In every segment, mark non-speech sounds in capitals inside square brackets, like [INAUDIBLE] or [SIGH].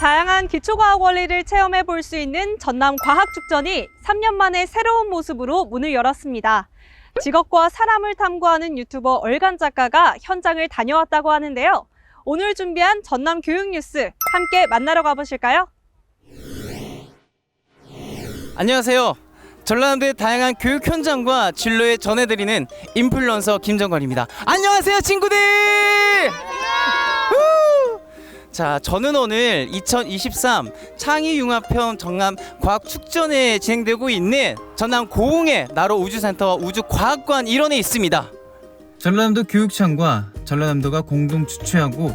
다양한 기초과학 원리를 체험해 볼 수 있는 전남 과학축전이 3년 만에 새로운 모습으로 문을 열었습니다. 직업과 사람을 탐구하는 유튜버 얼간 작가가 현장을 다녀왔다고 하는데요. 오늘 준비한 전남 교육 뉴스 함께 만나러 가보실까요? 안녕하세요. 전라남도의 다양한 교육 현장과 진로에 전해드리는 인플루언서 김정관입니다. 안녕하세요, 친구들! 후! 자, 저는 오늘 2023 창의융합형 전남 과학축전에 진행되고 있는 전남 고흥의 나로 우주센터 우주과학관 일원에 있습니다. 전라남도 교육청과 전라남도가 공동 주최하고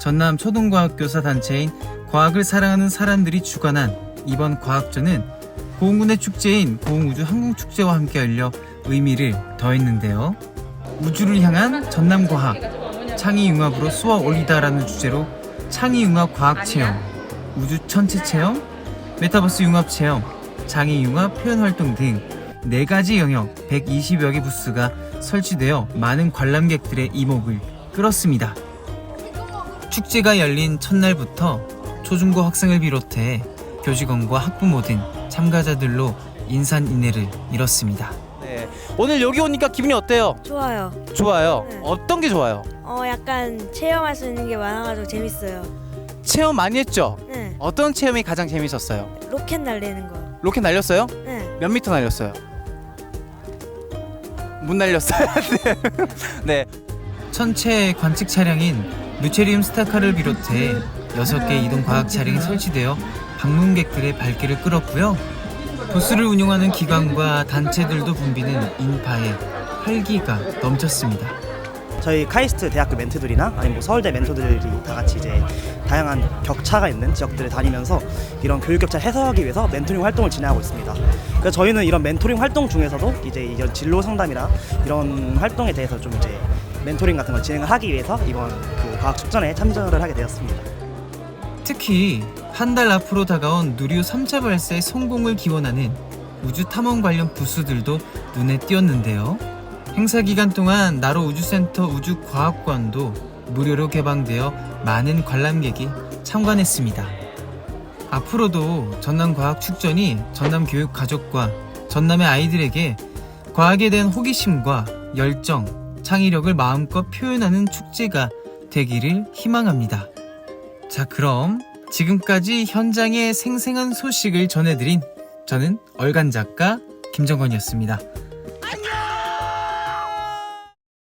전남 초등과학교사 단체인 과학을 사랑하는 사람들이 주관한 이번 과학전은 고흥군의 축제인 고흥우주항공축제와 함께 열려 의미를 더했는데요. 우주를 향한 전남과학, 창의융합으로 쏘아 올리다라는 주제로 창의융합 과학체험, 우주 천체 체험, 메타버스 융합 체험, 장애융합 표현 활동 등네 가지 영역 120여 개 부스가 설치되어 많은 관람객들의 이목을 끌었습니다. 축제가 열린 첫날부터 초중고 학생을 비롯해 교직원과 학부모 등 참가자들로 인산인해를 이뤘습니다. 네. 오늘 여기 오니까 기분이 어때요? 좋아요. 좋아요. 네. 어떤 게 좋아요? 어 약간 체험할 수 있는 게 많아가지고 재밌어요. 체험 많이 했죠? 네. 어떤 체험이 가장 재밌었어요? 로켓 날리는 거. 로켓 날렸어요? 네. 몇 미터 날렸어요? 못 날렸어요. [LAUGHS] 네. 네. 천체 관측 차량인 루체리움 스타카를 비롯해 6개 이동 과학 차량이 설치되어 방문객들의 발길을 끌었고요. 부스를 운영하는 기관과 단체들도 붐비는 인파에 활기가 넘쳤습니다. 저희 카이스트 대학교 멘토들이나 아니면 뭐 서울대 멘토들이 다 같이 이제 다양한 격차가 있는 지역들을 다니면서 이런 교육 격차 해소하기 위해서 멘토링 활동을 진행하고 있습니다. 그래서 저희는 이런 멘토링 활동 중에서도 이제 이런 진로 상담이나 이런 활동에 대해서 좀 이제 멘토링 같은 걸 진행을 하기 위해서 이번 그 과학 축전에 참전을 하게 되었습니다. 특히 한 달 앞으로 다가온 누리호 3차 발사의 성공을 기원하는 우주 탐험 관련 부스들도 눈에 띄었는데요. 행사 기간 동안 나로 우주센터 우주과학관도 무료로 개방되어 많은 관람객이 참관했습니다. 앞으로도 전남과학축전이 전남 교육 가족과 전남의 아이들에게 과학에 대한 호기심과 열정, 창의력을 마음껏 표현하는 축제가 되기를 희망합니다. 자, 그럼 지금까지 현장의 생생한 소식을 전해드린 저는 얼간 작가 김정건이었습니다.